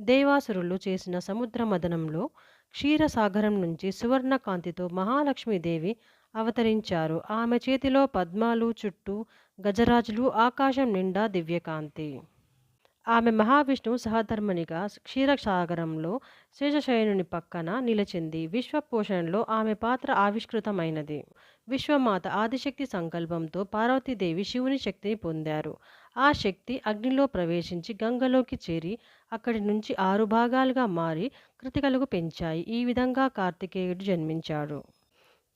దేవాసురులు చేసిన సముద్ర మదనంలో క్షీరసాగరం నుంచి సువర్ణకాంతితో మహాలక్ష్మీదేవి అవతరించారు. ఆమె చేతిలో పద్మాలు చుట్టూ గజరాజులు ఆకాశం నిండా దివ్యకాంతి. ఆమె మహావిష్ణువు సహధర్మనిగా క్షీరసాగరంలో శేషశయనుని పక్కన నిలిచింది. విశ్వపోషణలో ఆమె పాత్ర ఆవిష్కృతమైనది. విశ్వమాత ఆదిశక్తి సంకల్పంతో పార్వతీదేవి శివుని శక్తిని పొందారు. ఆ శక్తి అగ్నిలో ప్రవేశించి గంగలోకి చేరి అక్కడి నుంచి ఆరు భాగాలుగా మారి కృతికలకు పెంచాయి. ఈ విధంగా కార్తికేయుడు జన్మించాడు.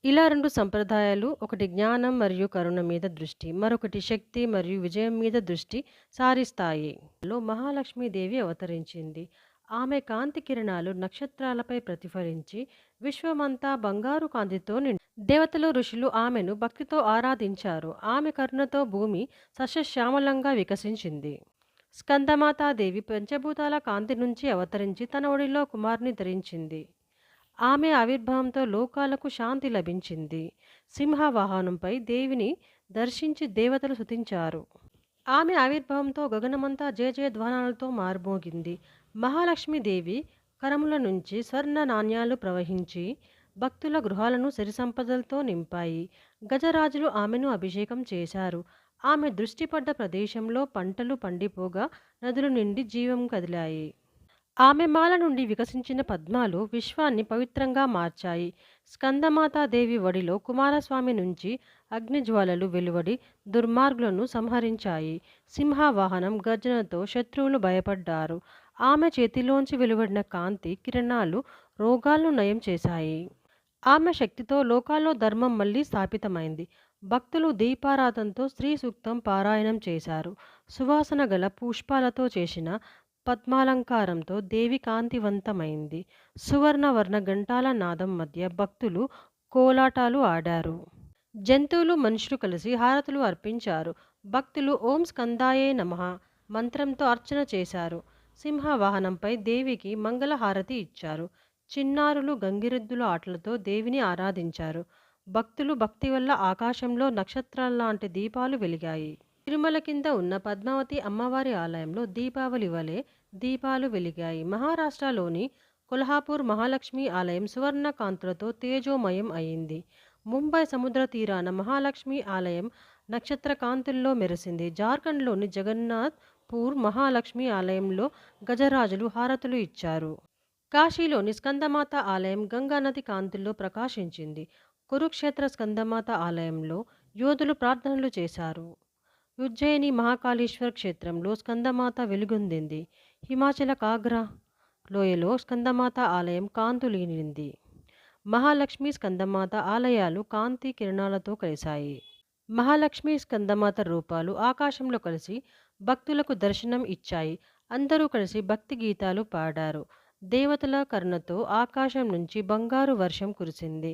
ఇలా రెండు సంప్రదాయాలు ఒకటి జ్ఞానం మరియు కరుణ మీద దృష్టి మరొకటి శక్తి మరియు విజయం మీద దృష్టి సారిస్తాయి. లో మహాలక్ష్మీదేవి అవతరించింది. ఆమె కాంతి కిరణాలు నక్షత్రాలపై ప్రతిఫలించి విశ్వమంతా బంగారు కాంతితో నిండి దేవతలు ఋషులు ఆమెను భక్తితో ఆరాధించారు. ఆమె కరుణతో భూమి సస్యశ్యామలంగా వికసించింది. స్కందమాతాదేవి పంచభూతాల కాంతి నుంచి అవతరించి తన ఒడిలో కుమారుని ధరించింది. ఆమె ఆవిర్భావంతో లోకాలకు శాంతి లభించింది. సింహవాహనంపై దేవిని దర్శించి దేవతలు శుతించారు. ఆమె ఆవిర్భావంతో గగనమంతా జయ జయధ్వానాలతో మారుమోగింది. మహాలక్ష్మీదేవి కరముల నుంచి స్వర్ణ నాణ్యాలు ప్రవహించి భక్తుల గృహాలను సరిసంపదలతో నింపాయి. గజరాజులు ఆమెను అభిషేకం చేశారు. ఆమె దృష్టిపడ్డ ప్రదేశంలో పంటలు పండిపోగా నదులు నిండి జీవం కదిలాయి. ఆమె మాల నుండి వికసించిన పద్మాలు విశ్వాన్ని పవిత్రంగా మార్చాయి. స్కందమాతాదేవి వడిలో కుమారస్వామి నుంచి అగ్నిజ్వాలలు వెలువడి దుర్మార్గులను సంహరించాయి. సింహవాహనం గర్జనతో శత్రువులు భయపడ్డారు. ఆమె చేతిలోంచి వెలువడిన కాంతి కిరణాలు రోగాలను నయం చేశాయి. ఆమె శక్తితో లోకాల్లో ధర్మం మళ్ళీ స్థాపితమైంది. భక్తులు దీపారాధనతో స్త్రీ సూక్తం పారాయణం చేశారు. సువాసన గల పుష్పాలతో చేసిన పద్మాలంకారంతో దేవి కాంతివంతమైంది. సువర్ణ వర్ణ గంటాల నాదం మధ్య భక్తులు కోలాటాలు ఆడారు. జంతువులు మనుషులు కలిసి హారతులు అర్పించారు. భక్తులు ఓం స్కందాయే నమః మంత్రంతో అర్చన చేశారు. సింహవాహనంపై దేవికి మంగళహారతి ఇచ్చారు. చిన్నారులు గంగిరెద్దుల ఆటలతో దేవిని ఆరాధించారు. భక్తులు భక్తి వల్ల ఆకాశంలో నక్షత్రాల్లాంటి దీపాలు వెలిగాయి. తిరుమల కింద ఉన్న పద్మావతి అమ్మవారి ఆలయంలో దీపావళి వలె దీపాలు వెలిగాయి. మహారాష్ట్రలోని కొల్హాపూర్ మహాలక్ష్మి ఆలయం సువర్ణ కాంతులతో తేజోమయం అయింది. ముంబై సముద్ర తీరాన మహాలక్ష్మి ఆలయం నక్షత్ర కాంతుల్లో మెరిసింది. జార్ఖండ్లోని జగన్నాథ్ పూర్ మహాలక్ష్మి ఆలయంలో గజరాజులు హారతులు ఇచ్చారు. కాశీలోని స్కందమాత ఆలయం గంగానది కాంతుల్లో ప్రకాశించింది. కురుక్షేత్ర స్కందమాత ఆలయంలో యోధులు ప్రార్థనలు చేశారు. ఉజ్జయిని మహాకాళేశ్వర క్షేత్రంలో స్కందమాత వెలుగొందింది. హిమాచల కాగ్రా లోయలో స్కందమాత ఆలయం కాంతులీనింది మహాలక్ష్మి స్కందమాత ఆలయాలు కాంతి కిరణాలతో కలిశాయి. మహాలక్ష్మి స్కందమాత రూపాలు ఆకాశంలో కలిసి భక్తులకు దర్శనం ఇచ్చాయి. అందరూ కలిసి భక్తి గీతాలు పాడారు. దేవతల కరుణతో ఆకాశం నుంచి బంగారు వర్షం కురిసింది.